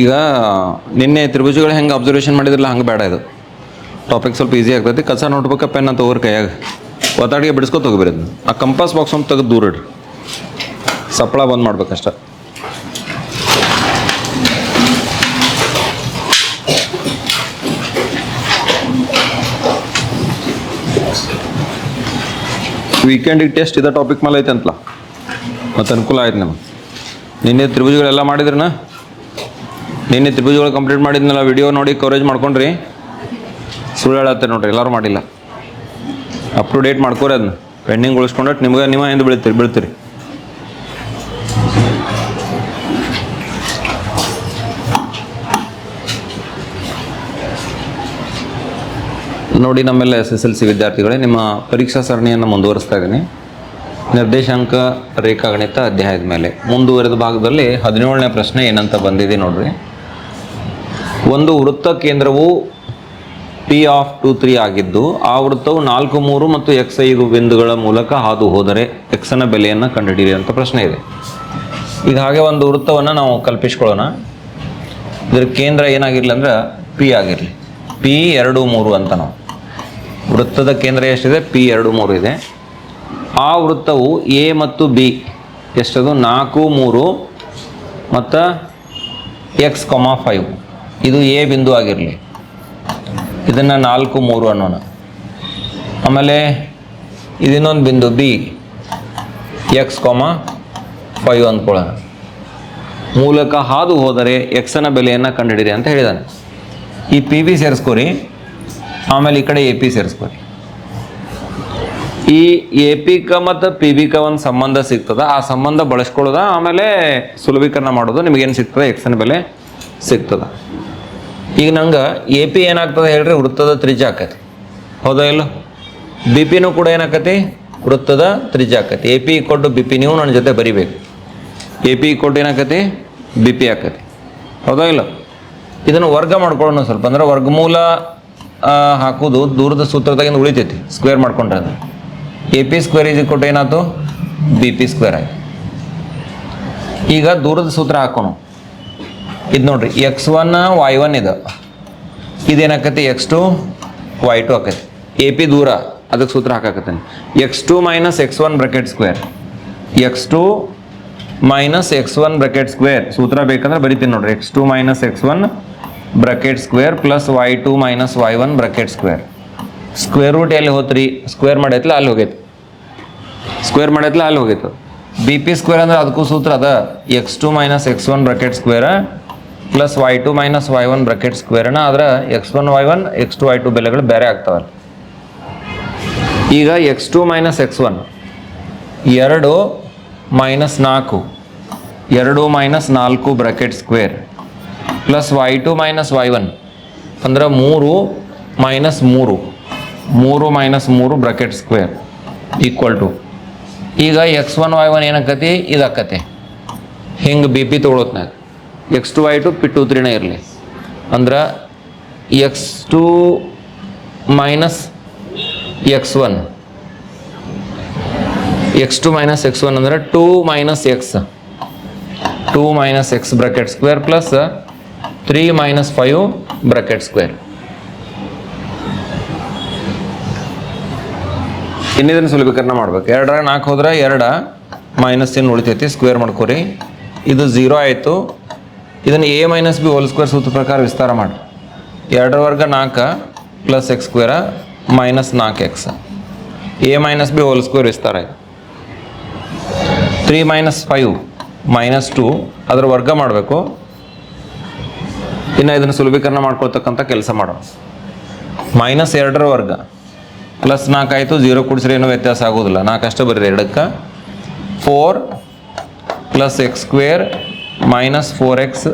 ಈಗ ನಿನ್ನೆ ತ್ರಿಭುಜಗಳು ಹೆಂಗೆ ಅಬ್ಸರ್ವೇಷನ್ ಮಾಡಿದ್ರಲ್ಲ, ಹಂಗೆ ಬೇಡ ಇದು. ಟಾಪಿಕ್ ಸ್ವಲ್ಪ ಈಸಿ ಆಗ್ತೈತಿ. ಕಸ ನೋಡ್ಬೇಕ ಪೆನ್ ಅಂತ ಹೋಗ್ರಿ ಕೈಯಾಗ. ಒತ್ತಾಡಿಗೆ ಬಿಡಿಸ್ಕೊ ಹೋಗ್ಬಿರಿ ಅದನ್ನ ಆ ಕಂಪಾಸ್ ಬಾಕ್ಸ್ ಒಂದು ತೆಗೆದು ದೂರ ಇಡ್ರಿ. ಸಪ್ಪಳ ಬಂದ್ ಮಾಡ್ಬೇಕಷ್ಟ. ವೀಕೆಂಡಿಗೆ ಟೆಸ್ಟ್ ಇದೆ ಟಾಪಿಕ್ ಮೇಲೆ ಐತೆ ಅಂತಲ್ಲ ಮತ್ತು ಅನುಕೂಲ ಆಯ್ತು ನಮಗೆ. ನಿನ್ನೆ ತ್ರಿಭುಜಗಳೆಲ್ಲ ಮಾಡಿದ್ರನ? ನಿನ್ನೆ ತ್ರಿಭುಜಗಳು ಕಂಪ್ಲೀಟ್ ಮಾಡಿದ್ನಲ್ಲ ವಿಡಿಯೋ ನೋಡಿ ಕವರೇಜ್ ಮಾಡ್ಕೊಂಡ್ರಿ. ಸುಳ್ಳು ಹೇಳತ್ತೆ ನೋಡ್ರಿ, ಎಲ್ಲರೂ ಮಾಡಿಲ್ಲ. ಅಪ್ ಟು ಡೇಟ್ ಮಾಡ್ಕೋರಿ ಅದನ್ನ ಪೆಂಡಿಂಗ್ ಉಳಿಸ್ಕೊಂಡ್ರೆ ನಿಮ್ಗೆ ನಿಮ್ಮ ಎಂದು ಬೀಳ್ತೀರಿ ಬೀಳ್ತೀರಿ. ನೋಡಿ, ನಮ್ಮೆಲ್ಲ ಎಸ್ ಎಸ್ ಎಲ್ ಸಿ ವಿದ್ಯಾರ್ಥಿಗಳೇ, ನಿಮ್ಮ ಪರೀಕ್ಷಾ ಸರಣಿಯನ್ನು ಮುಂದುವರಿಸ್ತಾ ಇದ್ದೀನಿ. ನಿರ್ದೇಶಾಂಕ ರೇಖಾಗಣಿತ ಅಧ್ಯಾಯದ ಮೇಲೆ. ಮುಂದುವರೆದ ಭಾಗದಲ್ಲಿ ಹದಿನೇಳನೇ ಪ್ರಶ್ನೆ ಏನಂತ ಬಂದಿದೆ ನೋಡ್ರಿ. ಒಂದು ವೃತ್ತ ಕೇಂದ್ರವು ಪಿ ಆಫ್ ಟು ತ್ರೀ ಆಗಿದ್ದು, ಆ ವೃತ್ತವು ನಾಲ್ಕು ಮೂರು ಮತ್ತು ಎಕ್ಸ್ ಐದು ಬಿಂದುಗಳ ಮೂಲಕ ಹಾದು ಹೋದರೆ ಎಕ್ಸನ ಬೆಲೆಯನ್ನು ಕಂಡುಹಿಡಿಯಿರಿ ಅಂತ ಪ್ರಶ್ನೆ ಇದೆ. ಈಗ ಹಾಗೆ ಒಂದು ವೃತ್ತವನ್ನು ನಾವು ಕಲ್ಪಿಸ್ಕೊಳ್ಳೋಣ. ಇದರ ಕೇಂದ್ರ ಏನಾಗಿರಲಿ ಅಂದ್ರೆ ಪಿ ಆಗಿರಲಿ. ಪಿ ಎರಡು ಮೂರು ಅಂತ ನಾವು. ವೃತ್ತದ ಕೇಂದ್ರ ಎಷ್ಟಿದೆ? ಪಿ ಎರಡು ಮೂರು ಇದೆ. ಆ ವೃತ್ತವು ಎ ಮತ್ತು ಬಿ ಎಷ್ಟದು? ನಾಲ್ಕು ಮೂರು ಮತ್ತು ಎಕ್ಸ್ ಕೊಮಾ ಫೈವ್ ಇದು ಎ ಬಿಂದು ಆಗಿರಲಿ. ಇದನ್ನು ನಾಲ್ಕು ಮೂರು ಅನ್ನೋಣ. ಆಮೇಲೆ ಇದಿನ್ನೊಂದು ಬಿಂದು ಬಿ. ಎಕ್ಸ್ ಕೊಮ ಫೈವ್ ಅಂದ್ಕೊಳ್ಳೋಣ. ಮೂಲಕ ಹಾದು ಹೋದರೆ ಎಕ್ಸನ ಬೆಲೆಯನ್ನು ಕಂಡುಹಿಡಿರಿ ಅಂತ ಹೇಳಿದಾನೆ. ಈ ಪಿ ಬಿ ಸೇರಿಸ್ಕೊರಿ. ಆಮೇಲೆ ಈ ಕಡೆ ಎ ಪಿ ಸೇರಿಸ್ಕೊರಿ. ಈ ಎ ಪಿ ಕ ಮತ್ತು ಪಿ ಬಿ ಕ ಒಂದು ಸಂಬಂಧ ಸಿಗ್ತದ. ಆ ಸಂಬಂಧ ಬಳಸ್ಕೊಳ್ಳೋದ, ಆಮೇಲೆ ಸುಲಭೀಕರಣ ಮಾಡೋದು ನಿಮಗೇನು ಸಿಗ್ತದೆ? ಎಕ್ಸನ ಬೆಲೆ ಸಿಗ್ತದ. ಈಗ ನಂಗೆ ಎ ಪಿ ಏನಾಗ್ತದೆ ಹೇಳ್ರಿ? ವೃತ್ತದ ತ್ರಿಜ್ಯ ಆಕತಿ ಹೌದಾ ಇಲ್ಲ? ಬಿ ಪಿನೂ ಕೂಡ ಏನಾಕತಿ? ವೃತ್ತದ ತ್ರಿಜ್ಯ ಆಕತಿ ಎ ಪಿ ಕೊಟ್ಟು ಬಿ ಪಿ ನೀವು ನನ್ನ ಜೊತೆ ಬರಿಬೇಕು. ಎ ಪಿ ಕೊಟ್ಟು ಏನಾಕತಿ? ಬಿ ಪಿ ಆಕತಿ. ಹೌದಾ ಇಲ್ಲ? ಇದನ್ನು ವರ್ಗ ಮಾಡ್ಕೊಳ್ಳೋಣ ಸ್ವಲ್ಪ. ಅಂದ್ರೆ ವರ್ಗಮೂಲ ಹಾಕೋದು ದೂರದ ಸೂತ್ರದಾಗಿಂದ ಉಳಿತೈತಿ. ಸ್ಕ್ವೇರ್ ಮಾಡ್ಕೊಂಡ್ರೆ ಅದು. ಎ ಪಿ ಸ್ಕ್ವೇರ್ ಇದು ಕೊಟ್ಟು ಏನಾಯ್ತು ಬಿ ಪಿ ಸ್ಕ್ವೇರ್ ಆಗಿ ಈಗ ದೂರದ ಸೂತ್ರ ಹಾಕೋಣ. ಇದು ನೋಡ್ರಿ ಎಕ್ಸ್ ಒನ್ ವೈ ಒನ್ ಇದು. ಇದೇನಾಕತಿ ಎಕ್ಸ್ ಟು ವೈ ಟು ಆಕತಿ ಎ ಪಿ ದೂರ ಅದಕ್ಕೆ ಸೂತ್ರ ಹಾಕಾಕತ್ತೀನಿ. X two minus x one bracket square x two minus x one bracket square ಸೂತ್ರ ಬೇಕಂದ್ರೆ ಬರಿತೀನಿ ನೋಡ್ರಿ. X two minus x one bracket square plus y two minus y one bracket square square root ಎಲ್ಲಿ ಹೋತ್ರಿ? Square ಮಾಡೈತ್ಲ? ಅಲ್ಲಿ ಹೋಗೈತಿ. Square ಮಾಡೈತ್ಲ? ಅಲ್ಲಿ ಹೋಗೈತು. ಬಿ ಪಿ ಸ್ಕ್ವೇರ್ ಅಂದ್ರೆ ಅದಕ್ಕೂ ಸೂತ್ರ ಅದ. X two minus x one bracket square plus y two minus y one bracket ಸ್ಕ್ವೇರ್ನ ಆದ್ರೆ x one y one x two y two ಬೆಲೆಗಳು ಬೇರೆ ಆಗ್ತಾವಲ್ಲ. ಈಗ x two minus x one ಎರಡು ಮೈನಸ್ ನಾಲ್ಕು, ಎರಡು ಮೈನಸ್ ನಾಲ್ಕು bracket square plus y two minus y one ಅಂದ್ರೆ ಮೂರು ಮೈನಸ್ ಮೂರು ಮೂರು ಮೈನಸ್ ಮೂರು ಬ್ರಕೆಟ್ ಸ್ಕ್ವೇರ್ ಈಕ್ವಲ್ ಟು ಈಗ ಎಕ್ಸ್ ಒನ್ ವೈ ಒನ್ ಏನಾಕತಿ? ಇದಾಕತಿ. ಹಿಂಗೆ B P ತೊಗೊಳತ್ನಾಗ. X two y two P two ತ್ರೀನೇ ಇರಲಿ. ಅಂದ್ರೆ x two minus x one x two minus x one ಅಂದರೆ two minus x two minus x bracket square plus three minus five bracket square ಇನ್ನಿದನ್ನು ಸುಲಭೀಕರಣ ಮಾಡ್ಬೇಕು. ಎರಡರ ನಾಲ್ಕು ಹೋದ್ರೆ ಎರಡ minus ಏನು ಉಳಿತೈತಿ ಸ್ಕ್ವೇರ್ ಮಾಡ್ಕೊರಿ. ಇದು ಝೀರೋ ಆಯಿತು. ಇದನ್ನು A minus B whole square ಸೂತ್ರ ಪ್ರಕಾರ ವಿಸ್ತಾರ ಮಾಡಿ. ಎರಡರ ವರ್ಗ ನಾಲ್ಕು ಪ್ಲಸ್ ಎಕ್ಸ್ ಸ್ಕ್ವೇರ ಮೈನಸ್ ನಾಲ್ಕು x A minus B whole square ವಿಸ್ತಾರ ಆಯಿತು three minus five minus two ಅದರ ವರ್ಗ ಮಾಡಬೇಕು. ಇನ್ನು ಇದನ್ನು ಸುಲಭೀಕರಣ ಮಾಡ್ಕೊಳ್ತಕ್ಕಂಥ ಕೆಲಸ ಮಾಡೋಣ. ಮೈನಸ್ ಎರಡರ ವರ್ಗ ಪ್ಲಸ್ ನಾಲ್ಕು ಆಯಿತು ಜೀರೋ ಕೂಡಿಸ್ರೆ ಏನೂ ವ್ಯತ್ಯಾಸ ಆಗೋದಿಲ್ಲ. ನಾಲ್ಕು ಅಷ್ಟೇ ಬರೀರಿ, ಎರಡಕ್ಕೆ. Four plus x square minus four x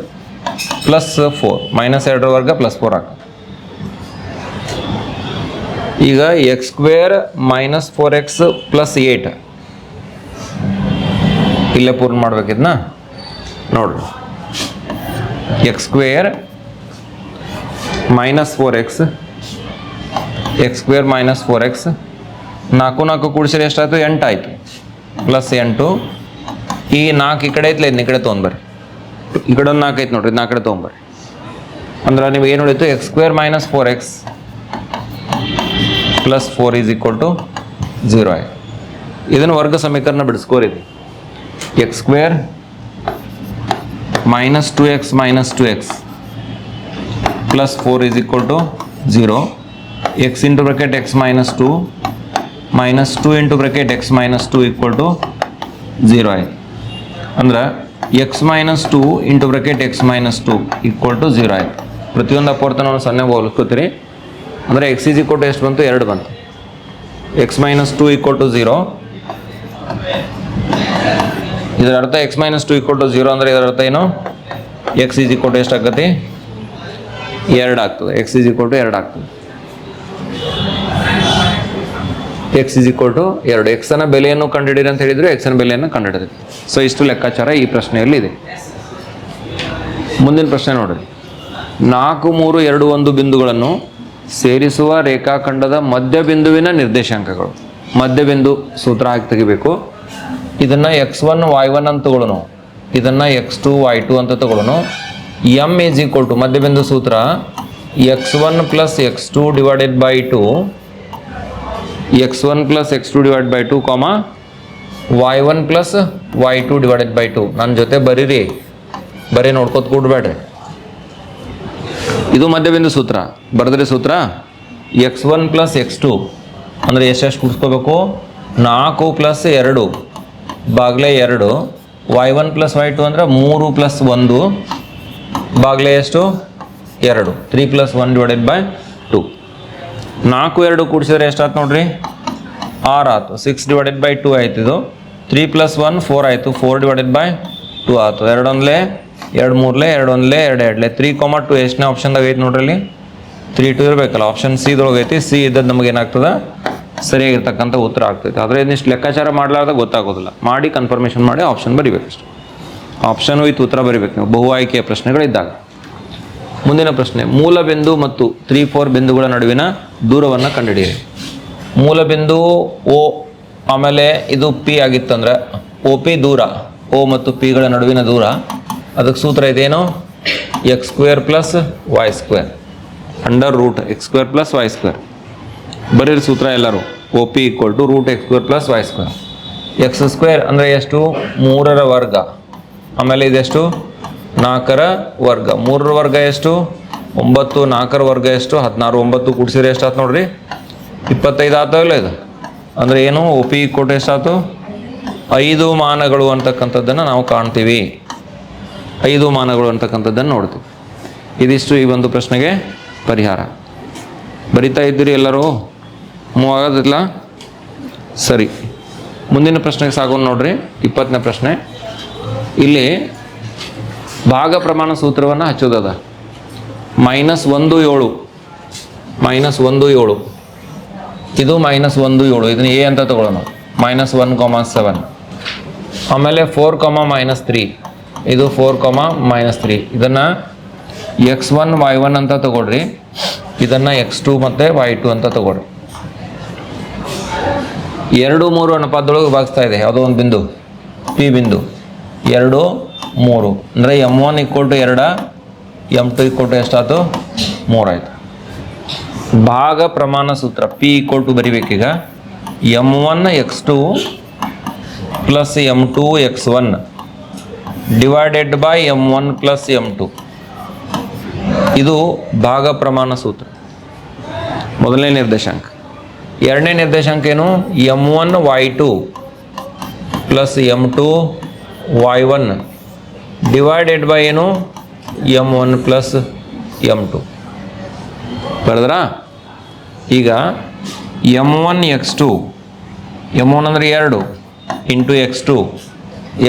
plus four minus ಎರಡರ ವರ್ಗ ಪ್ಲಸ್ ಫೋರ್ ಹಾಕ ಈಗ x square minus four x plus eight ಇಲ್ಲೇ ಪೂರ್ಣ ಮಾಡ್ಬೇಕಿದ್ನ ನೋಡ್ರಿ. X square minus four x x square minus four x ನಾಲ್ಕು ನಾಲ್ಕು ಕೂಡಿಸಿದ್ರೆ ಎಷ್ಟಾಯಿತು? ಎಂಟು ಆಯಿತು. ಪ್ಲಸ್ ಎಂಟು. ಈ ನಾಲ್ಕು ಈ ಕಡೆ ಐತ್ಲ? ಇದನ್ನ ಈ ಕಡೆ ತೊಗೊಂಡ್ಬರ್ರಿ ಈ ಕಡೆ ಒಂದು ನಾಲ್ಕು ಐತೆ ನೋಡ್ರಿ ನಾಲ್ಕು ಕಡೆ ತೊಗೊಂಬರ್ರಿ. ಅಂದ್ರೆ ನೀವು ಏನು ಉಳಿತು? X square minus four x plus four is equal to zero ಆಯ್ತು. ಇದನ್ನು ವರ್ಗ ಸಮೀಕರಣ ಬಿಡಿಸ್ಕೋರಿ x square minus two x minus two x plus four is equal to zero x into bracket x minus two minus two into bracket x minus two equal to zero ಆಯ್ತು. ಅಂದ್ರೆ x minus two into bracket x minus two equal to zero ಆಯ್ತು. ಪ್ರತಿಯೊಂದು ಅಪವರ್ತನ ಸೊನ್ನೆ ಹೋಲಿಸ್ಕೋತೀರಿ. ಅಂದರೆ X is equal to ಎಷ್ಟು ಬಂತು? ಎರಡು ಬಂತು. X minus two equal to zero ಇದರ ಅರ್ಥ x minus two equal to zero ಅಂದರೆ ಇದರ ಅರ್ಥ ಏನು? ಎಕ್ಸ್ ಈಸ್ ಈಕ್ವಲ್ ಟು ಎಷ್ಟು ಆಗತ್ತೆ ಎರಡು ಆಗ್ತದೆ. ಎಕ್ಸ್ ಈಸ್ ಈಕ್ವಲ್ ಟು ಎರಡು ಆಗ್ತದೆ. ಎಕ್ಸ್ ಇಸ್ ಈಕ್ವಲ್ ಟು ಎರಡು. ಎಕ್ಸನ ಬೆಲೆಯನ್ನು ಕಂಡುಹಿಡಿರಿ ಅಂತ ಹೇಳಿದರೆ. ಎಕ್ಸನ ಬೆಲೆಯನ್ನು ಕಂಡುಹಿಡಿದ್ರಿ. ಸೊ ಇಷ್ಟು ಲೆಕ್ಕಾಚಾರ ಈ ಪ್ರಶ್ನೆಯಲ್ಲಿ ಇದೆ ಮುಂದಿನ ಪ್ರಶ್ನೆ ನೋಡ್ರಿ. ನಾಲ್ಕು, ಮೂರು, ಎರಡು, ಒಂದು ಬಿಂದುಗಳನ್ನು ಸೇರಿಸುವ ರೇಖಾಖಂಡದ ಮಧ್ಯ ಬಿಂದುವಿನ ನಿರ್ದೇಶಾಂಕಗಳು. ಮಧ್ಯ ಬಿಂದು ಸೂತ್ರ ಹಾಕಿ ತೆಗಿಬೇಕು. ಇದನ್ನು ಎಕ್ಸ್ ಒನ್ ವೈ ಒನ್ ಅಂತ ತಗೊಳ್ಳೋಣ ಇದನ್ನು ಎಕ್ಸ್ ಟು ವೈ ಟು ಅಂತ ತಗೊಳ್ಳೋಣ ಎಂ ಈಸ್ ಈಕ್ವಲ್ ಟು ಮಧ್ಯ ಬಿಂದು ಸೂತ್ರ x one plus x two divided by two x one plus x two divide by two comma y one plus y two divided by two ನನ್ನ ಜೊತೆ ಬರೀರಿ. ಬರೀ ನೋಡ್ಕೋತ ಕೂಡಬೇಡ್ರಿ. ಇದು ಮಧ್ಯಬಿಂದು ಸೂತ್ರ. ಬರೆದ್ರಿ ಸೂತ್ರ. X one plus x two ಅಂದರೆ ಎಷ್ಟೆಷ್ಟು ಕೂಡಿಸ್ಕೋಬೇಕು ನಾಲ್ಕು ಪ್ಲಸ್ ಎರಡು. ಬಾಗ್ಲೆ ಎರಡು. Y one plus y two ಅಂದರೆ ಮೂರು ಪ್ಲಸ್ ಒಂದು. ಬಾಗ್ಲೆ ಎಷ್ಟು? ಎರಡು. Three plus one divided by two ನಾಲ್ಕು, ಎರಡು ಕೂಡಿಸಿದ್ರೆ ಎಷ್ಟಾಯ್ತು ನೋಡ್ರಿ? ಆರು ಆಯ್ತು ಸಿಕ್ಸ್ ಡಿವೈಡೆಡ್ ಬೈ ಟೂ ಆಯ್ತು ಇದು. ತ್ರೀ ಪ್ಲಸ್ ಒನ್ ಫೋರ್ ಆಯಿತು. ಫೋರ್ ಡಿವೈಡೆಡ್ ಬೈ ಟೂ ಆಯ್ತು ಎರಡು ಒಂದ್ಲೆ ಎರಡು ಮೂರ್ಲೆ ಎರಡು ಒಂದ್ಲೆ ಎರಡು ಎರಡ್ಲೆ. ತ್ರೀ ಕಾಮ ಟು ಎಷ್ಟನೇ ಆಪ್ಷನ್ದಾಗ ಐತೆ ನೋಡ್ರಿ ಇಲ್ಲಿ ತ್ರೀ ಟು ಇರಬೇಕಲ್ಲ. ಆಪ್ಷನ್ ಸಿ ದೊಳಗೆ ಐತಿ. ಸಿ ಇದ್ದದ್ದು ನಮಗೆ ಏನಾಗ್ತದೆ? ಸರಿಯಾಗಿರ್ತಕ್ಕಂಥ ಉತ್ತರ ಆಗ್ತೈತೆ. ಆದರೆ ಇದನ್ನಿಷ್ಟು ಲೆಕ್ಕಾಚಾರ ಮಾಡಲಾರ್ದ ಗೊತ್ತಾಗೋದಿಲ್ಲ. ಮಾಡಿ ಕನ್ಫರ್ಮೇಷನ್ ಮಾಡಿ ಆಪ್ಷನ್ ಬರಿಬೇಕಷ್ಟು ಆಪ್ಷನ್ ವಿತ್ ಉತ್ತರ ಬರಿಬೇಕು ನೀವು. ಬಹು ಆಯ್ಕೆಯ ಪ್ರಶ್ನೆಗಳಿದ್ದಾಗ. ಮುಂದಿನ ಪ್ರಶ್ನೆ. ಮೂಲ ಬಿಂದು ಮತ್ತು ತ್ರೀ ಫೋರ್ ಬಿಂದುಗಳ ನಡುವಿನ ದೂರವನ್ನು ಕಂಡುಹಿಡಿಯಿರಿ. ಮೂಲ ಬಿಂದು ಓ, ಆಮೇಲೆ ಇದು ಪಿ ಆಗಿತ್ತಂದ್ರೆ, ಓ ಪಿ ದೂರ, ಓ ಮತ್ತು ಪಿಗಳ ನಡುವಿನ ದೂರ. ಅದಕ್ಕೆ ಸೂತ್ರ ಇದೇನು? X square plus y square. Under root x square plus y square. ಬರೀರಿ ಸೂತ್ರ ಎಲ್ಲರೂ. O P equal to root x square plus y square. X square ಅಂದರೆ ಎಷ್ಟು? ಮೂರರ ವರ್ಗ. ಆಮೇಲೆ ಇದೆಷ್ಟು? ನಾಲ್ಕರ ವರ್ಗ. ಮೂರರ ವರ್ಗ ಎಷ್ಟು? ಒಂಬತ್ತು, ನಾಲ್ಕರ ವರ್ಗ ಎಷ್ಟು? ಹದಿನಾರು, ಒಂಬತ್ತು ಕೂಡಿಸಿದ್ರೆ ಎಷ್ಟು ಆಯ್ತು ನೋಡ್ರಿ? ಇಪ್ಪತ್ತೈದು ಆತೋ ಇಲ್ಲ ಇದು? ಅಂದರೆ ಏನು? ಒ ಪಿ ಎಷ್ಟಾಯ್ತು ಐದು ಮಾನಗಳು ಅಂತಕ್ಕಂಥದ್ದನ್ನು ನಾವು ಕಾಣ್ತೀವಿ. ಐದು ಮಾನಗಳು ಅಂತಕ್ಕಂಥದ್ದನ್ನು ನೋಡ್ತೀವಿ. ಇದಿಷ್ಟು ಈ ಒಂದು ಪ್ರಶ್ನೆಗೆ ಪರಿಹಾರ. ಬರಿತಾ ಇದ್ದೀರಿ ಎಲ್ಲರೂ? ಮೂವ್ ಆಗೋದಿಲ್ಲ? ಸರಿ. ಮುಂದಿನ ಪ್ರಶ್ನೆಗೆ ಸಾಗೋಣ ನೋಡ್ರಿ. ಇಪ್ಪತ್ತನೇ ಪ್ರಶ್ನೆ. ಇಲ್ಲಿ ಭಾಗ ಪ್ರಮಾಣ ಸೂತ್ರವನ್ನು ಹಚ್ಚೋದದ. ಮೈನಸ್ ಒಂದು ಏಳು. ಮೈನಸ್ ಒಂದು ಏಳು. ಇದು ಮೈನಸ್ ಒಂದು ಏಳು. ಇದನ್ನ ಎ ಅಂತ ತಗೊಳ್ಳೋಣ. ಮೈನಸ್ ಒನ್ ಕಾಮ ಸೆವೆನ್ ಆಮೇಲೆ ಫೋರ್ ಕಾಮ ಮೈನಸ್ ತ್ರೀ ಇದು ಫೋರ್ ಕಾಮ ಮೈನಸ್ ತ್ರೀ ಇದನ್ನು ಎಕ್ಸ್ ಒನ್ ವೈ ಒನ್ ಅಂತ ತಗೊಳ್ರಿ. ಇದನ್ನು ಎಕ್ಸ್ ಟು ಮತ್ತು ವೈ ಟು ಅಂತ ತಗೊಳ್ರಿ. ಎರಡು, ಮೂರು ಅನುಪಾತದೊಳಗೆ ಭಾಗಿಸ್ತಾ ಇದೆ. ಯಾವುದೋ ಒಂದು ಬಿಂದು. ಪಿ ಬಿಂದು. ಎರಡು, ಮೂರು. ಅಂದರೆ ಎಂ ಒನ್ ಇಕ್ವಲ್ ಟು ಎರಡ ಎಂ ಟು ಇಕ್ವಲ್ ಟು ಎಷ್ಟಾಯ್ತು? ಮೂರಾಯ್ತು ಭಾಗ ಪ್ರಮಾಣ ಸೂತ್ರ P equal to ಬರಿಬೇಕೀಗ. M one x two plus M two x one divided by M one plus M two ಇದು ಭಾಗ ಪ್ರಮಾಣ ಸೂತ್ರ. ಮೊದಲನೇ ನಿರ್ದೇಶಾಂಕ. ಎರಡನೇ ನಿರ್ದೇಶಾಂಕ ಏನು? M one y two plus M two y one divided by ಏನು? M one plus M two ಬರೆದ್ರಾ? ಈಗ M one x two M one ಅಂದರೆ ಎರಡು into x two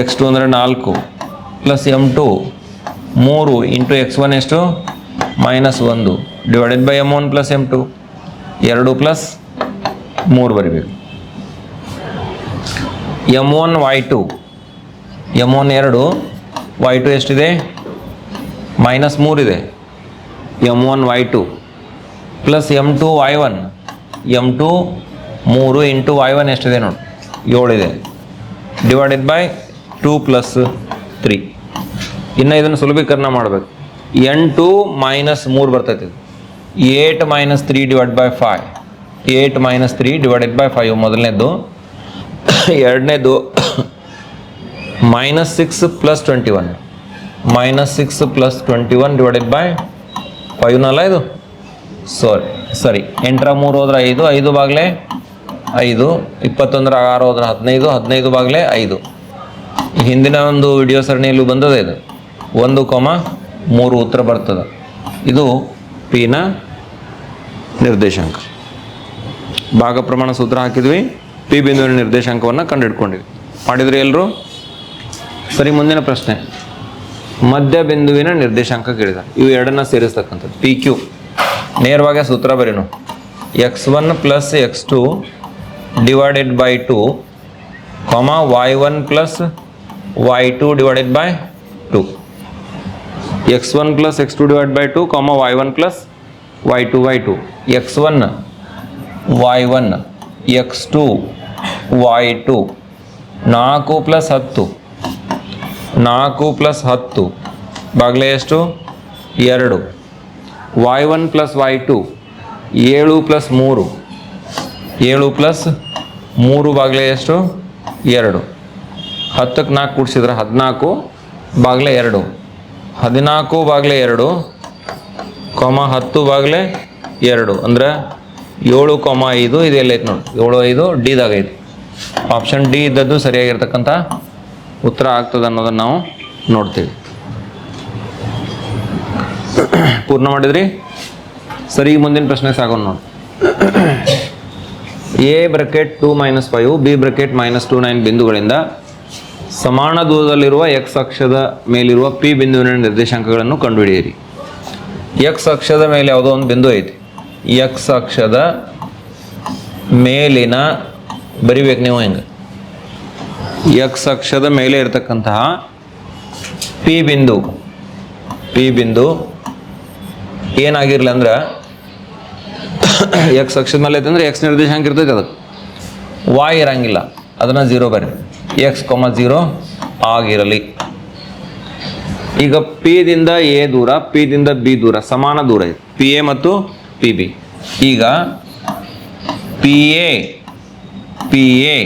x two ಅಂದರೆ ನಾಲ್ಕು ಪ್ಲಸ್ ಎಂ ಟು ಮೂರು ಇಂಟು ಎಕ್ಸ್ ಒನ್ ಎಷ್ಟು? Minus ಒಂದು divided by M one plus M two ಎರಡು ಪ್ಲಸ್ ಮೂರು ಬರಿಬೇಕು. M one y two M one ಎರಡು ವೈ ಟು ಎಷ್ಟಿದೆ? Minus ಮೂರಿದೆ. M one y two plus M two y one. M two ಮೂರು into Y one ಎಷ್ಟಿದೆ ನೋಡಿ. ಏಳಿದೆ. Divided by two plus three. ಇನ್ನು ಇದನ್ನು ಸುಲಭೀಕರಣ ಮಾಡಬೇಕು. ಎಂಟು ಮೈನಸ್ ಮೂರು ಬರ್ತೈತಿ eight minus three divide by five eight minus three divided by five ಮೊದಲನೇದು ಎರಡನೇದು minus six plus twenty one. Minus six plus twenty one divided by ಫೈವ್ನಲ್ಲ ಇದು ಸಾರಿ ಸರಿ ಎಂಟರ ಮೂರು ಹೋದ್ರೆ ಐದು ಐದು ಬಾಗ್ಲೆ ಐದು, ಇಪ್ಪತ್ತೊಂದರ ಆರು ಹೋದ್ರೆ ಹದಿನೈದು ಹದಿನೈದು ಬಾಗ್ಲೆ ಐದು. ಹಿಂದಿನ ಒಂದು ವಿಡಿಯೋ ಸರಣಿಯಲ್ಲೂ ಬಂದದೆ ಇದು? ಒಂದು ಕೊಮ ಮೂರು ಉತ್ತರ ಬರ್ತದೆ. ಇದು ಪಿನ ನಿರ್ದೇಶಾಂಕ. ಭಾಗ ಪ್ರಮಾಣ ಸೂತ್ರ ಹಾಕಿದ್ವಿ, ಪಿ ಬಿಂದುವಿನ ನಿರ್ದೇಶಾಂಕವನ್ನು ಕಂಡುಹಿಡ್ಕೊಂಡಿವಿ ಮಾಡಿದ್ರಿ ಎಲ್ಲರೂ ಸರಿ, ಮುಂದಿನ ಪ್ರಶ್ನೆ. ಮಧ್ಯ ಬಿಂದುವಿನ ನಿರ್ದೇಶಾಂಕ ಕೇಳಿದ. ಇವು ಎರಡನ್ನ ಸೇರಿಸ್ತಕ್ಕಂಥದ್ದು. ಪಿ ಕ್ಯೂ ನೇರವಾಗಿ ಸೂತ್ರ ಬರೀನು. X one plus x two divided by two, comma y one plus y two divided by two. X one plus x two divide by two, comma y one plus y two y two. X one y one, x two y two. ನಾಲ್ಕು plus ಹತ್ತು. ನಾಲ್ಕು plus ಹತ್ತು. ಬಾಗ್ಲೆ ಎಷ್ಟು? ಎರಡು. Y one plus y two ಏಳು plus ಮೂರು. ಏಳು ಪ್ಲಸ್ ಮೂರು ಬಾಗಿಲೆ ಎಷ್ಟು? ಎರಡು. ಹತ್ತಕ್ಕೆ ನಾಲ್ಕು ಕೂಡಿಸಿದ್ರೆ ಹದಿನಾಲ್ಕು ಬಾಗಿಲೆ ಎರಡು. ಹದಿನಾಲ್ಕು ಬಾಗಿಲೆ ಎರಡು, ಕೊಮ ಹತ್ತು ಬಾಗಿಲೆ ಎರಡು. ಅಂದ್ರೆ ಏಳು ಕೊಮ ಐದು, ಇದು ಎಲ್ಲೈತೆ ನೋಡಿ. ಏಳು ಐದು ಡಿದಾಗೈತೆ ಆಪ್ಷನ್ ಡಿ ಇದ್ದದ್ದು ಸರಿಯಾಗಿರ್ತಕ್ಕಂಥ ಉತ್ತರ ಆಗ್ತದೆ ಅನ್ನೋದನ್ನು ನಾವು ನೋಡ್ತೀವಿ. ಪೂರ್ಣ ಮಾಡಿದ್ರಿ? ಸರಿ, ಮುಂದಿನ ಪ್ರಶ್ನೆ ಸಾಗೋಣ ನೋಡಿ. A bracket two minus five B bracket minus two nine ಬಿಂದುಗಳಿಂದ ಸಮಾನ ದೂರದಲ್ಲಿರುವ ಎಕ್ಸ್ ಅಕ್ಷದ ಮೇಲಿರುವ ಪಿ ಬಿಂದುವಿನ ನಿರ್ದೇಶಾಂಕಗಳನ್ನು ಕಂಡುಹಿಡಿಯಿರಿ. ಎಕ್ಸ್ ಅಕ್ಷದ ಮೇಲೆ ಯಾವುದೋ ಒಂದು ಬಿಂದು ಐತಿ. ಎಕ್ಸ್ ಅಕ್ಷದ ಮೇಲಿನ, ಬರಿಬೇಕು ನೀವು ಹೆಂಗೆ? ಎಕ್ಸ್ ಅಕ್ಷದ ಮೇಲೆ ಇರತಕ್ಕಂತಹ ಪಿ ಬಿಂದು ಪಿ ಬಿಂದು ಏನಾಗಿರ್ಲಿ ಅಂದ್ರೆ ಎಕ್ಸ್ ಅಕ್ಷದ ಮೇಲೆ ಐತೆ ಅಂದ್ರೆ ಎಕ್ಸ್ ನಿರ್ದೇಶಾಂಕ ಇರ್ತೈತೆ ಅದಕ್ಕೆ ವಾಯ್ ಇರಂಗಿಲ್ಲ. ಅದನ್ನ ಜೀರೋ ಬರ್ರಿ. ಎಕ್ಸ್ ಕೊಮ ಜೀರೋ ಆಗಿರಲಿ. ಈಗ ಪಿ ದಿಂದ ಎ ದೂರ ಪಿ ದಿಂದ ಬಿ ದೂರ ಸಮಾನ ದೂರ ಇದೆ. ಪಿ ಎ ಮತ್ತು ಪಿ ಬಿ ಈಗ P A P A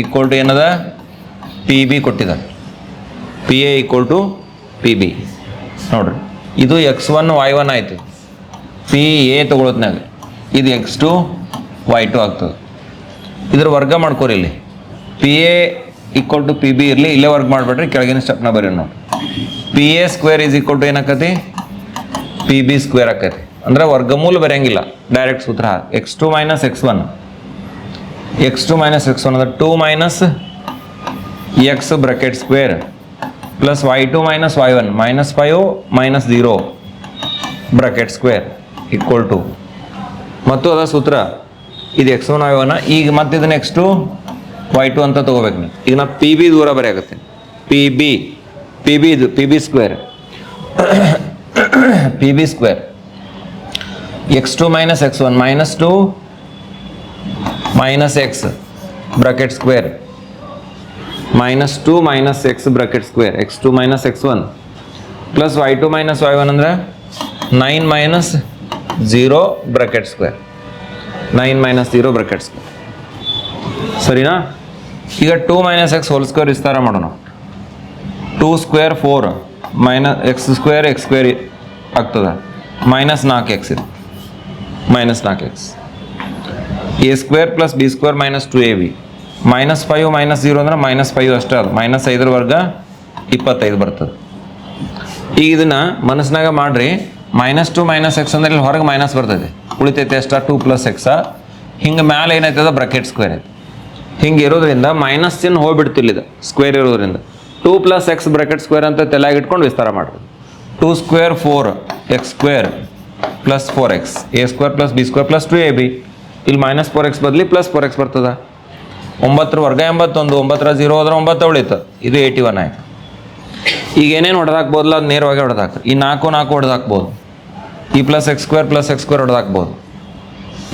equal to ಏನದ? ಪಿ ಬಿ ಕೊಟ್ಟಿದ್ದಾರೆ. P A equal to P B ನೋಡ್ರಿ. ಇದು ಎಕ್ಸ್ ಒನ್ ವೈ ಒನ್ ಆಯ್ತು. ಪಿ ಎ ತಗೊಳತ್ನಾಗ ಇದು ಎಕ್ಸ್ ಟು ವೈ ಟು ಆಗ್ತದೆ. ಇದ್ರ ವರ್ಗ ಮಾಡ್ಕೋರಿ ಇಲ್ಲಿ. P A equal to P B ಇರಲಿ. ಇಲ್ಲೇ ವರ್ಗ ಮಾಡಿಬಿಟ್ರೆ ಕೆಳಗಿನ ಸ್ಟೆಪ್ನ ಬರೀ ನೋಡಿ. P A square is equal to ಏನಾಕತಿ? P B square ಆಕತಿ. ಅಂದ್ರೆ ವರ್ಗಮೂಲ ಬರೆಯಂಗಿಲ್ಲ. ಡೈರೆಕ್ಟ್ ಸೂತ್ರ x two minus x one x two minus x one ಅಂದ್ರೆ two minus x bracket square plus y two minus y one minus five minus zero bracket square equal to ಮತ್ತು ಅದ ಸೂತ್ರ, ಇದು ಎಕ್ಸ್ ಒನ್ ಒನ್ ಈಗ ಮತ್ತೆ ಇದು next Y two ಅಂತ ತಗೋಬೇಕು ನೀವು. ಈಗ ನಾ ಪಿ ಬಿ ದೂರ ಬರೆಯಾಗತ್ತೆ ಪಿ ಬಿ ಪಿ ಬಿ ಇದು P B square P B square x two minus x one minus two minus x bracket square minus two minus x bracket square x two minus x one plus y two minus y one ಅಂದರೆ nine minus zero bracket square nine minus zero bracket square ಸರಿನಾ? ಈಗ two minus x whole square ವಿಸ್ತಾರ ಮಾಡೋಣ. Two square four minus x square x square ಆಗ್ತದೆ. Minus ನಾಲ್ಕು x ಇದು. Minus ನಾಲ್ಕು x a square plus b square minus two a b minus five minus zero ಅಂದ್ರೆ minus five ಅಷ್ಟೇ ಅದು. Minus ಐದರ ವರ್ಗ ಇಪ್ಪತ್ತೈದು ಬರ್ತದೆ. ಈಗ ಇದನ್ನ ಮನಸ್ಸಿನಾಗ ಮಾಡ್ರಿ. ಮೈನಸ್ ಟು ಮೈನಸ್ ಎಕ್ಸ್ ಅಂದ್ರೆ ಇಲ್ಲಿ ಹೊರಗೆ ಮೈನಸ್ ಬರ್ತದೆ. ಉಳಿತೈತೆ ಎಷ್ಟ? ಟೂ ಪ್ಲಸ್ ಎಕ್ಸ ಹಿಂಗೆ ಮ್ಯಾಲೆ ಏನಾಯ್ತದ ಬ್ರಕೆಟ್ ಸ್ಕ್ವೇರ್ ಐತೆ. ಹಿಂಗೆ ಇರೋದ್ರಿಂದ ಮೈನಸ್ ಚಿನ್ ಹೋಗ್ಬಿಡ್ತಿಲ್ಲ ಇದು. ಸ್ಕ್ವೇರ್ ಇರೋದ್ರಿಂದ. Two plus x bracket square ಅಂತ ತಲೆಯಾಗಿ ಇಟ್ಕೊಂಡು ವಿಸ್ತಾರ ಮಾಡ್ರಿ two square four x square plus four x a square plus b square plus two a b ಇಲ್ಲಿ ಮೈನಸ್ ಫೋರ್ ಎಕ್ಸ್ ಬದಲಿ ಪ್ಲಸ್ ಫೋರ್ ಎಕ್ಸ್ ಬರ್ತದ. ಒಂಬತ್ತರ ವರ್ಗ ಎಂಬತ್ತೊಂದು, ಒಂಬತ್ತರ ಜೀರೋ ಹೋದ್ರೆ ಒಂಬತ್ತು ಉಳಿತು. ಇದು ಏಯ್ಟಿ ಒನ್ ಆಯ್ತು. ಈಗ ಏನೇನು ಹೊಡೆದಾಕ್ಬೋದಲ್ಲ ಅದು ನೇರವಾಗಿ ಹೊಡೆದಾಕ ಈ ನಾಲ್ಕು ನಾಲ್ಕು ಹೊಡೆದಾಕ್ಬೋದು. ಈ plus x square plus x square ಹೊಡೆದಾಕ್ಬೋದು.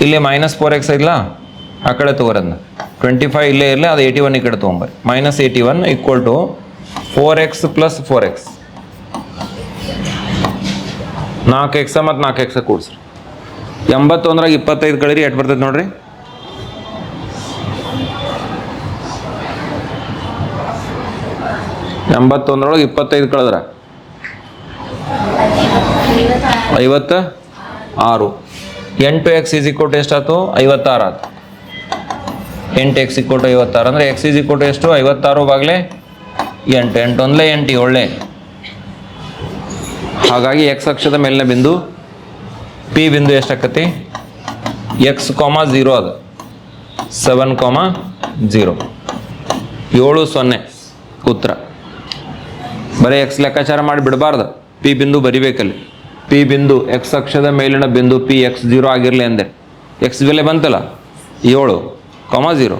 ಇಲ್ಲಿ ಮೈನಸ್ ಫೋರ್ ಎಕ್ಸ್ ಇಲ್ಲ ಆ ಕಡೆ ತೊಗೊರದ್ನ ಟ್ವೆಂಟಿ ಫೈವ್ ಇಲ್ಲೇ ಇರಲಿ, ಅದು ಏಯ್ಟಿ ಒನ್ ಈ ಕಡೆ ತೊಗೊಂಬರ್ರಿ. Minus eighty one equal to four x plus four x ನಾಲ್ಕು ಎಕ್ಸ ಮತ್ತು ನಾಲ್ಕು ಎಕ್ಸ ಕೂಡ್ಸ್ರಿ. ಎಂಬತ್ತೊಂದ್ರಾಗ ಇಪ್ಪತ್ತೈದು ಕಳೀರಿ ಎಟ್ ಬರ್ತೈತೆ ನೋಡ್ರಿ? ಎಂಬತ್ತೊಂದರೊಳಗೆ ಇಪ್ಪತ್ತೈದು ಕಳೆದ್ರ. ಐವತ್ತ ಆರು. ಎಂಟು ಎಕ್ಸ್ ಈಸ್ ಇಕ್ವಲ್ ಎಷ್ಟಾಯ್ತು ಐವತ್ತಾರು ಆಯ್ತು. ಎಂಟು ಎಕ್ಸ್ ಇಕ್ವಲ್ ಐವತ್ತಾರು ಅಂದರೆ ಎಕ್ಸ್ ಈಸ್ ಇಕ್ವಲ್ ಎಷ್ಟು? ಐವತ್ತಾರು ಬಾಗಲೇ ಎಂಟು. ಎಂಟು ಒಂದಲೇ ಎಂಟು ಒಳ್ಳೆ. ಹಾಗಾಗಿ ಎಕ್ಸ್ ಅಕ್ಷದ ಮೇಲಿನ ಬಿಂದು ಪಿ ಬಿಂದು ಎಷ್ಟಾಕತಿ ಎಕ್ಸ್ ಕಾಮ ಝೀರೋ ಅದು. ಸೆವೆನ್ ಕಾಮ ಝೀರೋ ಏಳು ಸೊನ್ನೆ ಉತ್ತರ. ಬರೀ ಎಕ್ಸ್ ಲೆಕ್ಕಾಚಾರ ಮಾಡಿ ಬಿಡಬಾರ್ದು. ಪಿ ಬಿಂದು ಬರಿಬೇಕಲ್ಲಿ. ಪಿ ಬಿಂದು ಎಕ್ಸ್ ಅಕ್ಷದ ಮೇಲಿನ ಬಿಂದು ಪಿ ಎಕ್ಸ್ ಜೀರೋ ಆಗಿರಲಿ ಅಂದೆ. ಎಕ್ಸ್ ಬೆಲೆ ಬಂತಲ್ಲ? ಏಳು ಕಾಮ ಜೀರೋ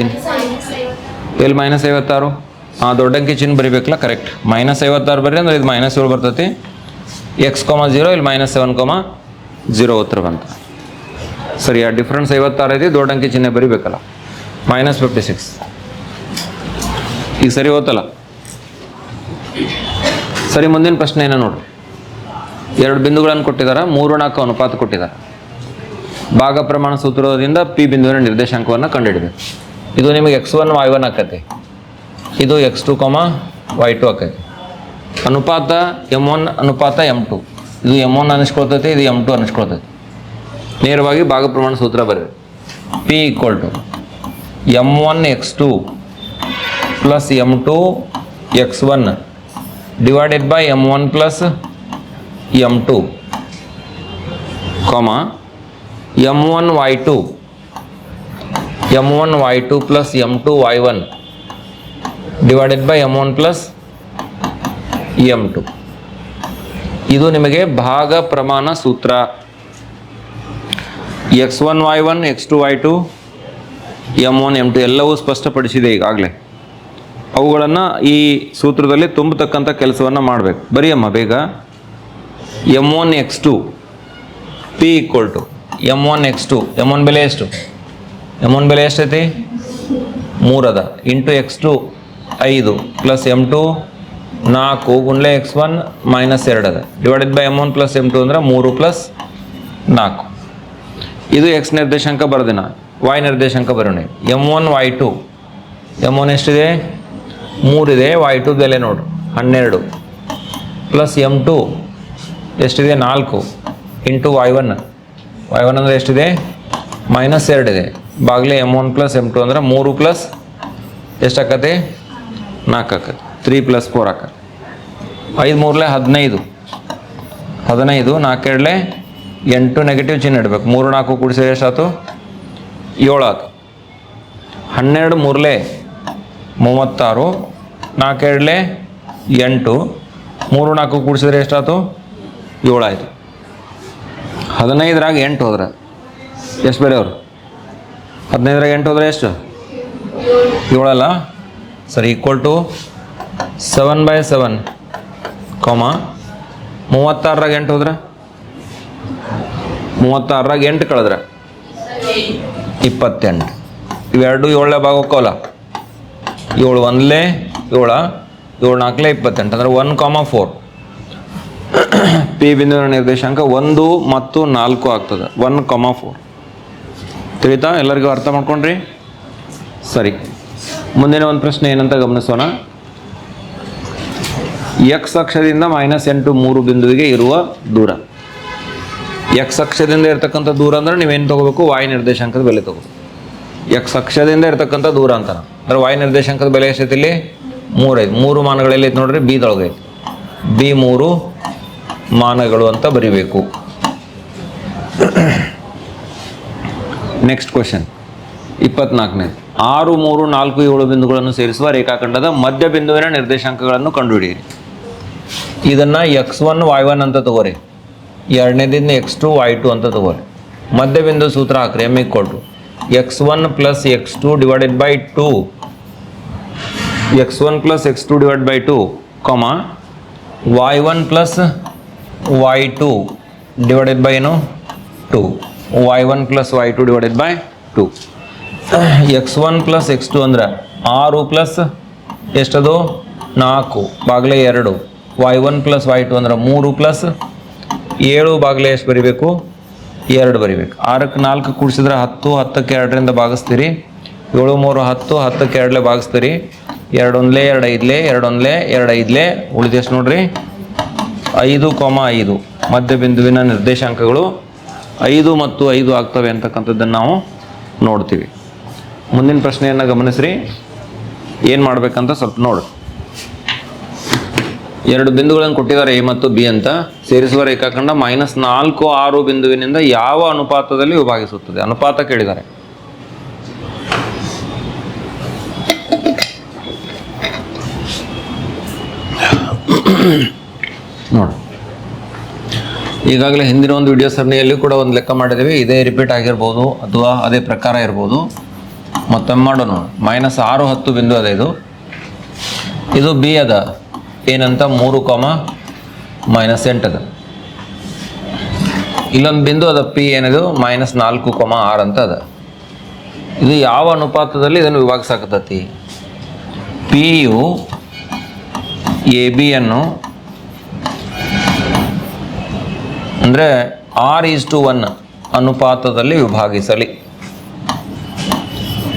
ಏನು? ಎಲ್ಲಿ ಮೈನಸ್ ಐವತ್ತಾರು? ಹಾಂ ದೊಡ್ಡ ಅಂಕಿ ಚಿಹ್ನೆ ಬರಿಬೇಕಲ್ಲ ಕರೆಕ್ಟ್ ಮೈನಸ್ ಐವತ್ತಾರು ಬರ್ರಿ ಅಂದ್ರೆ ಇದು ಮೈನಸ್ ಏಳು ಬರ್ತೈತಿ. ಎಕ್ಸ್ ಕಾಮ ಜೀರೋ ಇಲ್ಲಿ ಮೈನಸ್ ಸೆವೆನ್ ಕಾಮ ಜೀರೋ ಉತ್ತರ ಬಂತ. ಸರಿ, ಆ ಡಿಫ್ರೆನ್ಸ್ ಐವತ್ತಾರು ಐತಿ ದೊಡ್ಡ ಅಂಕಿ ಚಿಹ್ನೆ ಬರಿಬೇಕಲ್ಲ. ಮೈನಸ್ ಫಿಫ್ಟಿ ಸಿಕ್ಸ್ ಈಗ ಸರಿ ಹೋತಲ್ಲ? ಸರಿ, ಮುಂದಿನ ಪ್ರಶ್ನೆ ಏನೋ ನೋಡ್ರಿ ಎರಡು ಬಿಂದುಗಳನ್ನು ಕೊಟ್ಟಿದ್ದಾರೆ, ಮೂರು ನಾಲ್ಕು ಅನುಪಾತ ಕೊಟ್ಟಿದ್ದಾರೆ. ಭಾಗ ಪ್ರಮಾಣ ಸೂತ್ರದಿಂದ ಪಿ ಬಿಂದುವಿನ ನಿರ್ದೇಶಾಂಕವನ್ನು ಕಂಡುಹಿಡಬೇಕು ಇದು ನಿಮಗೆ ಎಕ್ಸ್ ಒನ್ ವೈ ಒನ್ ಆಕತಿ. ಇದು x two comma y two ಆಕತಿ. ಅನುಪಾತ ಎಂ ಒನ್ ಅನುಪಾತ ಎಂ ಟು ಇದು ಎಂ ಒನ್ ಅನಿಸ್ಕೊಳ್ತೈತಿ, ಇದು ಎಂ ಟು ಅನಿಸ್ಕೊಳ್ತೈತಿ. ನೇರವಾಗಿ ಭಾಗ ಪ್ರಮಾಣ ಸೂತ್ರ ಬರ್ರಿ P equal to m one x two plus m two x one divided by m one plus comma two comma m one y two m one y two plus m two y one divided by m one plus m two ಇದು ನಿಮಗೆ ಭಾಗ ಪ್ರಮಾಣ ಸೂತ್ರ. X one y one x two y two m one m two ಎಲ್ಲವೂ ಸ್ಪಷ್ಟಪಡಿಸಿದೆ ಈಗಾಗಲೇ. ಅವುಗಳನ್ನು ಈ ಸೂತ್ರದಲ್ಲಿ ತುಂಬತಕ್ಕಂಥ ಕೆಲಸವನ್ನು ಮಾಡಬೇಕು. ಬರೀಯಮ್ಮ ಬೇಗ. M one x two P equal to m one x two m one ಬೆಲೆ ಎಷ್ಟು? ಎಂ ಒನ್ ಬೆಲೆ ಎಷ್ಟೈತಿ? ಮೂರದ. ಇಂಟು ಎಕ್ಸ್ ಟು ಐದು ಪ್ಲಸ್ ಎಂ ಟು ನಾಲ್ಕು ಗುಂಡ್ಲೆ ಎಕ್ಸ್ ಒನ್ ಮೈನಸ್ ಎರಡು ಅದ divided by m one plus m two ಅಂದ್ರೆ ಮೂರು ಪ್ಲಸ್ ನಾಲ್ಕು. ಇದು ಎಕ್ಸ್ ನಿರ್ದೇಶಾಂಕ ಬರೋದಿನ. ವೈ ನಿರ್ದೇಶಾಂಕ ಬರೋಣ. M one y two m one ಎಷ್ಟಿದೆ? ಮೂರಿದೆ ವೈ ಟು ಬೆಲೆ ನೋಡು. ಹನ್ನೆರಡು ಪ್ಲಸ್ ಎಂ ಟು ಎಷ್ಟಿದೆ? ನಾಲ್ಕು into y one y one ಅಂದರೆ ಎಷ್ಟಿದೆ? ಮೈನಸ್ ಎರಡಿದೆ ಬಾಗಿಲೆ m one plus m two ಅಂದರೆ ಮೂರು ಪ್ಲಸ್ ಎಷ್ಟಾಕತ್ತೆ ನಾಲ್ಕು ಆಕತ್ತೆ. ತ್ರೀ ಪ್ಲಸ್ ಫೋರ್ ಹಾಕತ್ತೆ ಐದು ಮೂರಲೆ ಹದಿನೈದು. ಹದಿನೈದು ನಾಲ್ಕೆರಡಲೆ ಎಂಟು ನೆಗೆಟಿವ್ ಚಿಹ್ನೆ ಇಡಬೇಕು. ಮೂರು ನಾಲ್ಕು ಕೂಡಿಸಿದ್ರೆ ಎಷ್ಟಾಯ್ತು ಏಳು ಆಯ್ತು ಹನ್ನೆರಡು ಮೂರಲೆ ಮೂವತ್ತಾರು, ನಾಲ್ಕೆರಡಲೆ ಎಂಟು ಮೂರು ನಾಲ್ಕು ಕೂಡಿಸಿದ್ರೆ ಎಷ್ಟಾಯ್ತು? ಏಳಾಯಿತು. ಹದಿನೈದರಾಗ ಎಂಟು ಹೋದ್ರೆ. ಎಷ್ಟು ಬೇರೆ ಅವರು ಹದಿನೈದರಾಗ ಎಂಟು ಹೋದ್ರೆ ಎಷ್ಟು? ಏಳಲ್ಲ? ಸರಿ equal to seven by seven comma ಮೂವತ್ತಾರರಾಗ ಎಂಟು ಹೋದ್ರೆ? ಮೂವತ್ತಾರರಾಗ ಎಂಟು ಕಳೆದ್ರೆ? ಇಪ್ಪತ್ತೆಂಟು. ಇವೆರಡು ಏಳನೇ ಭಾಗ ಹೋಕ್ಕವಲ್ಲ ಏಳು ಒಂದಲೇ ಏಳ ಏಳು ನಾಲ್ಕಲೇ ಇಪ್ಪತ್ತೆಂಟು, ಅಂದರೆ ಒನ್ ಕಾಮ ಫೋರ್ ಪಿ ಬಿಂದುವಿನ ನಿರ್ದೇಶಾಂಕ ಒಂದು ಮತ್ತು ನಾಲ್ಕು ಆಗ್ತದೆ. ಒನ್ ಕಾಮ ಫೋರ್ ತಿಳಿತಾ? ಎಲ್ಲರಿಗೂ ಅರ್ಥ ಮಾಡ್ಕೊಂಡ್ರಿ? ಸರಿ. ಮುಂದಿನ ಒಂದು ಪ್ರಶ್ನೆ ಏನಂತ ಗಮನಿಸೋಣ. ಎಕ್ಸ್ ಅಕ್ಷದಿಂದ ಮೈನಸ್ ಎಂಟು ಮೂರು ಬಿಂದುವಿಗೆ ಇರುವ ದೂರ. ಎಕ್ಸ್ ಅಕ್ಷದಿಂದ ಇರ್ತಕ್ಕಂಥ ದೂರ ಅಂದ್ರೆ ನೀವೇನು ತಗೋಬೇಕು? ವಾಯು ನಿರ್ದೇಶಾಂಕದ ಬೆಲೆ ತಗೋಬೇಕು. ಎಕ್ಸ್ ಅಕ್ಷದಿಂದ ಇರ್ತಕ್ಕಂಥ ದೂರ ಅಂತ ಅಂದ್ರೆ ವಾಯು ನಿರ್ದೇಶಾಂಕದ ಬೆಲೆ ಎಷ್ಟೈತಿ ಇಲ್ಲಿ? ಮೂರು ಐದು ಮೂರು ಮಾನಗಳಲ್ಲಿ ಐತೆ ನೋಡ್ರಿ, ಬಿದೊಳಗೆ ಐತಿ. ಬಿ ಮೂರು ಮಾನಗಳು ಅಂತ ಬರಿಬೇಕು. ನೆಕ್ಸ್ಟ್ ಕ್ವಶನ್ ಇಪ್ಪತ್ನಾಲ್ಕನೇ. ಆರು, ಮೂರು, ನಾಲ್ಕು, ಏಳು ಬಿಂದುಗಳನ್ನು ಸೇರಿಸುವ ರೇಖಾಖಂಡದ ಮಧ್ಯ ಬಿಂದುವಿನ ನಿರ್ದೇಶಾಂಕಗಳನ್ನು ಕಂಡುಹಿಡಿಯಿರಿ. ಇದನ್ನು ಎಕ್ಸ್ ಒನ್, ವೈ ಒನ್ ಅಂತ ತಗೋರಿ. ಎರಡನೇದಿಂದ ಎಕ್ಸ್ ಟು, ವೈ ಟು ಅಂತ ತಗೋರಿ. ಮಧ್ಯ ಬಿಂದು ಸೂತ್ರ ಹಾಕ್ರಿ m equal to x one plus x two divided by two x one plus x two divide by two comma y one plus y two divided by ಏನು two y one plus y two divided by two x one plus x two ಅಂದ್ರೆ ಆರು plus ಎಷ್ಟದು? ನಾಲ್ಕು ಬಾಗಿಲೆ ಎರಡು. Y one plus y two ಅಂದ್ರೆ ಮೂರು plus ಏಳು ಬಾಗಿಲೆ ಎಷ್ಟು ಬರಿಬೇಕು? ಎರಡು ಬರಿಬೇಕು. ಆರಕ್ಕೆ ನಾಲ್ಕು ಕೂಡಿಸಿದ್ರೆ ಹತ್ತು, ಹತ್ತಕ್ಕೆ ಎರಡರಿಂದ ಭಾಗಿಸ್ತೀರಿ. ಏಳು ಮೂರು ಹತ್ತು, ಹತ್ತಕ್ಕೆ ಎರಡಲೇ ಭಾಗಿಸ್ತೀರಿ. ಎರಡು ಒಂದ್ಲೆ ಎರಡು ಐದ್ಲೆ ಎರಡೊಂದ್ಲೆ. ಎರಡು ಐದ್ಲೆ ಉಳಿದೆಷ್ಟು ನೋಡ್ರಿ? ಐದು ಕೋಮ ಐದು. ಮಧ್ಯ ಬಿಂದುವಿನ ನಿರ್ದೇಶಾಂಕಗಳು ಐದು ಮತ್ತು ಐದು ಆಗ್ತವೆ ಅಂತಕ್ಕಂಥದ್ದನ್ನು ನಾವು ನೋಡ್ತೀವಿ. ಮುಂದಿನ ಪ್ರಶ್ನೆಯನ್ನು ಗಮನಿಸ್ರಿ. ಏನು ಮಾಡಬೇಕಂತ ಸ್ವಲ್ಪ ನೋಡು. ಎರಡು ಬಿಂದುಗಳನ್ನು ಕೊಟ್ಟಿದ್ದಾರೆ ಎ ಮತ್ತು ಬಿ ಅಂತ. ಸೇರಿಸುವ ರೇಖಾಖಂಡ ಮೈನಸ್ ನಾಲ್ಕು ಆರು ಬಿಂದುವಿನಿಂದ ಯಾವ ಅನುಪಾತದಲ್ಲಿ ವಿಭಾಗಿಸುತ್ತದೆ? ಅನುಪಾತ ಕೇಳಿದ್ದಾರೆ. ನೋಡಿ. ಈಗಾಗಲೇ ಹಿಂದಿನ ಒಂದು ವಿಡಿಯೋ ಸರಣಿಯಲ್ಲಿ ಕೂಡ ಒಂದು ಲೆಕ್ಕ ಮಾಡಿದ್ದೀವಿ. ಇದೇ ರಿಪೀಟ್ ಆಗಿರ್ಬೋದು ಅಥವಾ ಅದೇ ಪ್ರಕಾರ ಇರ್ಬೋದು. ಮತ್ತೊಮ್ಮೆ ಮಾಡೋಣ. ಮೈನಸ್ ಆರು ಹತ್ತು ಬಿಂದು ಅದ ಇದು. ಇದು ಬಿ ಅದ. ಏನಂತ? ಮೂರು ಕಾಮ ಮೈನಸ್ ಎಂಟು ಅದ. ಇಲ್ಲೊಂದು ಬಿಂದು ಅದ. ಪಿ ಏನಿದು? ಮೈನಸ್ ನಾಲ್ಕು ಕಾಮ ಆರು ಅಂತ ಅದ. ಇದು ಯಾವ ಅನುಪಾತದಲ್ಲಿ ಇದನ್ನು ವಿಭಾಗಿಸಾಕತ್ತತಿ ಪಿ ಯು ಎ ಬಿಯನ್ನು ಅಂದರೆ ಆರ್ ಈಸ್ ಟು ಒನ್ ಅನುಪಾತದಲ್ಲಿ ವಿಭಾಗಿಸಲಿ.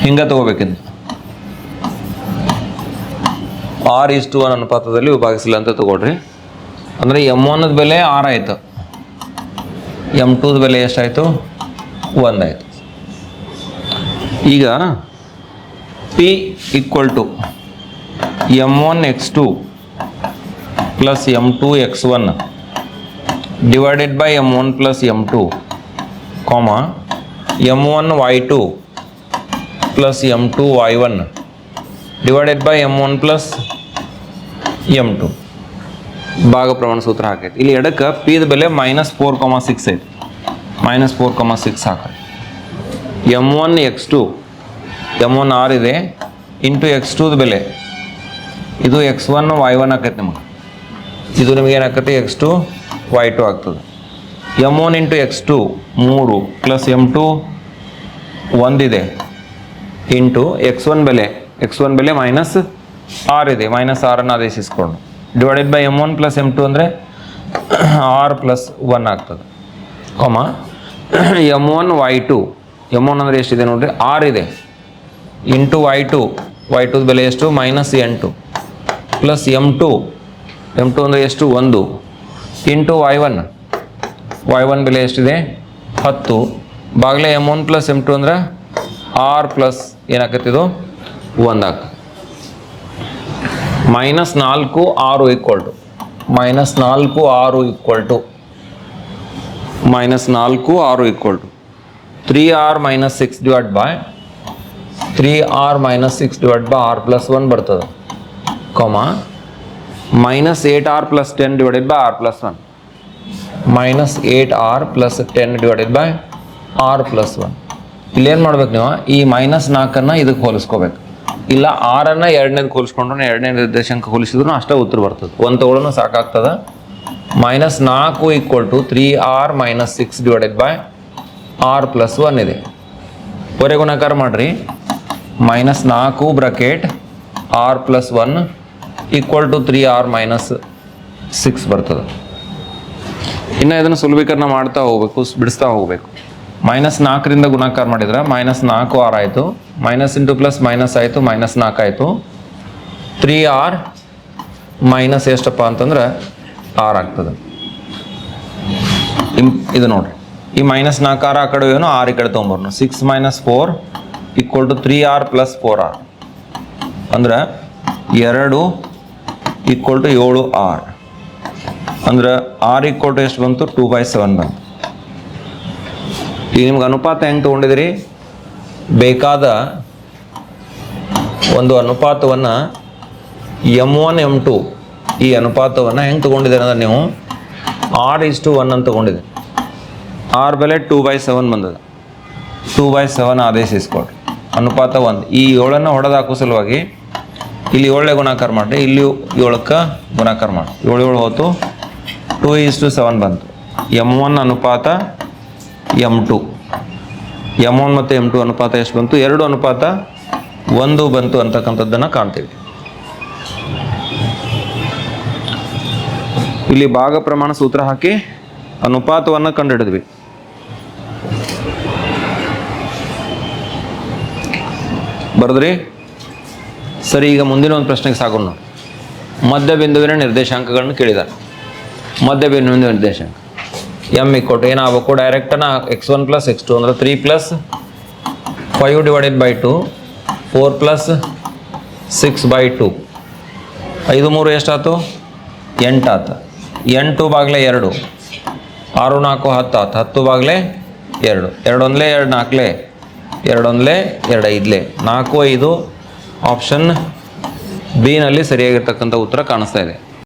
ಹಿಂಗೆ ತಗೋಬೇಕಿಂದ ಆರ್ ಈಸ್ ಟು ಒನ್ ಅನುಪಾತದಲ್ಲಿ ವಿಭಾಗಿಸಲಿ ಅಂತ ತಗೊಳ್ರಿ ಅಂದರೆ ಎಂ ಒನ್ನದ ಬೆಲೆ ಆರ್ ಆಯಿತು. ಎಂ ಟೂದ ಬೆಲೆ ಎಷ್ಟಾಯಿತು? ಆಯಿತು. ಈಗ P equal to m one x two plus m two x one divided by m1 plus m2 comma m1 y2 plus m2 y1 divided by m1 plus m2 ಭಾಗ ಪ್ರಮಾಣ ಸೂತ್ರ ಹಾಕೈತಿ. ಇಲ್ಲಿ ಎಡಕ್ಕೆ ಪಿದ ಬೆಲೆ ಮೈನಸ್ ಫೋರ್ ಕಾಮ ಸಿಕ್ಸ್ ಐತಿ. Minus four comma six ಹಾಕಿ m one x two m one r ಇದೆ. ಇಂಟು ಎಕ್ಸ್ ಟೂದ ಬೆಲೆ. ಇದು ಎಕ್ಸ್ ಒನ್ ವೈ ಒನ್ ಆಕೈತಿ ನಿಮಗೆ. ಇದು ನಿಮಗೆ ಏನಾಗ್ತದೆ? ಎಕ್ಸ್ ಟು ವೈ ಟು ಆಗ್ತದೆ. M one into x two ಮೂರು ಪ್ಲಸ್ ಎಂ ಟು ಒಂದಿದೆ. ಇಂಟು ಎಕ್ಸ್ ಒನ್ ಬೆಲೆ ಎಕ್ಸ್ ಒನ್ ಬೆಲೆ ಮೈನಸ್ ಆರ್ ಇದೆ. ಮೈನಸ್ ಆರನ್ನು ಆದೇಶಿಸ್ಕೊಂಡು. Divided by m one plus m two ಅಂದರೆ ಆರ್ ಪ್ಲಸ್ ಒನ್ ಆಗ್ತದೆ. Comma m one y two m one ಅಂದರೆ ಎಷ್ಟಿದೆ ನೋಡಿರಿ? ಆರ್ ಇದೆ. Into y two y two ಬೆಲೆ ಎಷ್ಟು? ಮೈನಸ್ ಎಂಟು plus m two m two ಅಂದರೆ ಎಷ್ಟು? ಒಂದು. Into y one y one ಬೆಲೆ ಎಷ್ಟಿದೆ? ಹತ್ತು. ಬಾಗಿಲೆ m one plus m two ಅಂದ್ರೆ ಆರ್ ಪ್ಲಸ್ ಏನಾಗತ್ತಿದು ಒಂದು ಆಗ್ತದೆ. ಮೈನಸ್ ನಾಲ್ಕು, ಆರು ಈಕ್ವಲ್ ಟು ಮೈನಸ್ ನಾಲ್ಕು, ಆರು ಈಕ್ವಲ್ ಟು ಮೈನಸ್ ನಾಲ್ಕು, ಆರು equal to three r minus six divide by three r minus six divide by r plus one ಬರ್ತದೆ. Comma minus eight r plus ten by r r plus one minus plus r plus ten r plus r plus one ಇಲ್ಲೇನು ಮಾಡ್ಬೇಕು ನೀವು? ಈ minus ನಾಲ್ಕನ್ನು ಇದಕ್ಕೆ ಹೋಲಿಸ್ಕೋಬೇಕು. ಇಲ್ಲ ಆರನ್ನು ಎರಡನೇದು ಹೋಲಿಸ್ಕೊಂಡ್ರು ಎರಡನೇ ನಿರ್ದೇಶಾಂಕ ಹೋಲಿಸಿದ್ರು ಅಷ್ಟೇ ಉತ್ತರ ಬರ್ತದೆ. ಒಂದು ತಗೊಳ್ಳೋನು ಸಾಕಾಗ್ತದೆ. ಮೈನಸ್ ನಾಲ್ಕು equal to three r minus six divided by r plus one ಇದೆ. ಹೊರೆ ಗುಣಾಕಾರ ಮಾಡಿರಿ. ಮೈನಸ್ ನಾಲ್ಕು bracket r plus one equal to three r minus six ಬರ್ತದೆ. ಇನ್ನು ಇದನ್ನು ಸುಲಭೀಕರಣ ಮಾಡ್ತಾ ಹೋಗ್ಬೇಕು ಬಿಡಿಸ್ತಾ ಹೋಗಬೇಕು. ಮೈನಸ್ ನಾಲ್ಕರಿಂದ ಗುಣಾಕಾರ ಮಾಡಿದರೆ ಮೈನಸ್ ನಾಲ್ಕು ಆರ್ ಆಯಿತು. ಮೈನಸ್ ಇಂಟು ಪ್ಲಸ್ ಮೈನಸ್ ಆಯಿತು ಮೈನಸ್ ನಾಲ್ಕು ಆಯಿತು. ತ್ರೀ ಆರ್ ಮೈನಸ್ ಎಷ್ಟಪ್ಪ ಅಂತಂದ್ರೆ ಆರ್ ಆಗ್ತದೆ. ಇದು ನೋಡ್ರಿ. ಈ ಮೈನಸ್ ನಾಲ್ಕು ಆರ್ ಆ ಕಡೆ ಏನು? ಆರ್ ಈ ಕಡೆ ತೊಗೊಂಬರ್ನು. Six minus four equal to three r plus four r ಅಂದ್ರೆ ಎರಡು ಈಕ್ವಲ್ ಟು ಏಳು ಆರ್ ಅಂದ್ರೆ ಆರ್ ಈಕ್ವಲ್ ಟು ಎಷ್ಟು ಬಂತು? ಟೂ ಬೈ ಸೆವೆನ್ ಬಂತು. ಈಗ ನಿಮ್ಗೆ ಅನುಪಾತ ಹೆಂಗೆ ತೊಗೊಂಡಿದ್ರಿ ಬೇಕಾದ ಒಂದು ಅನುಪಾತವನ್ನು ಎಂ ಒನ್ ಎಂ ಟು ಈ ಅನುಪಾತವನ್ನು ಹೆಂಗೆ ತೊಗೊಂಡಿದ್ದೀರಿ ಅಂದ್ರೆ ನೀವು ಆರ್ ಇಸ್ ಟು ಒನ್ ಅಂತ ತೊಗೊಂಡಿದ್ದೀರಿ. ಆರ್ ಬೆಲೆ ಟೂ ಬೈ ಸೆವೆನ್ ಬಂದದ. ಟೂ ಬೈ ಸೆವೆನ್ ಆದೇಶಿಸ್ಕೊಡ್ರಿ ಅನುಪಾತ ಒಂದು. ಈ ಏಳನ್ನು ಹೊಡೆದಾಕೋ ಸಲುವಾಗಿ ಇಲ್ಲಿ ಏಳನೇ ಗುಣಾಕಾರ ಮಾಡಿರಿ ಇಲ್ಲಿ ಏಳಕ್ಕೆ ಗುಣಾಕಾರ ಮಾಡಿ. ಏಳು ಏಳು ಹೋತು. ಟೂ ಈಸ್ ಟು ಸೆವೆನ್ ಬಂತು. ಎಂ ಒನ್ ಅನುಪಾತ ಎಂ ಟು. ಎಂ ಒನ್ ಮತ್ತು ಎಂ ಟು ಅನುಪಾತ ಎಷ್ಟು ಬಂತು? ಎರಡು ಅನುಪಾತ ಒಂದು ಬಂತು ಅಂತಕ್ಕಂಥದ್ದನ್ನು ಕಾಣ್ತೀವಿ. ಇಲ್ಲಿ ಭಾಗ ಪ್ರಮಾಣ ಸೂತ್ರ ಹಾಕಿ ಅನುಪಾತವನ್ನು ಕಂಡುಹಿಡಿದ್ವಿ ಬರದ್ರಿ? ಸರಿ, ಈಗ ಮುಂದಿನ ಒಂದು ಪ್ರಶ್ನೆಗೆ ಸಾಗೋಣ. ಮಧ್ಯ ಬಿಂದುವಿನ ನಿರ್ದೇಶಾಂಕಗಳನ್ನು ಮಧ್ಯ ಬಿಂದುವಿನ ನಿರ್ದೇಶಾಂಕ. ಎಂ ಇಕ್ಕೊಟ್ಟು ಏನಾಗಬೇಕು? ಡೈರೆಕ್ಟನ್ನು x one plus x two ಅಂದರೆ three plus five divided by two four plus six by two ಐದು ಮೂರು ಎಷ್ಟಾಯ್ತು? ಎಂಟು ಆತು ಎಂಟು ಬಾಗ್ಲೆ ಎರಡು. ಆರು ನಾಲ್ಕು ಹತ್ತು ಆತು ಹತ್ತು ಬಾಗ್ಲೆ ಎರಡು. ಎರಡೊಂದಲೇ ಎರಡು ನಾಲ್ಕಲೇ. ಎರಡೊಂದಲೇ ಎರಡು ಐದಲೇ. ನಾಲ್ಕು ಐದು ಆಪ್ಷನ್ ಬಿನಲ್ಲಿ ಸರಿಯಾಗಿರ್ತಕ್ಕಂಥ ಉತ್ತರ ಕಾಣಿಸ್ತಾ ಇದೆ.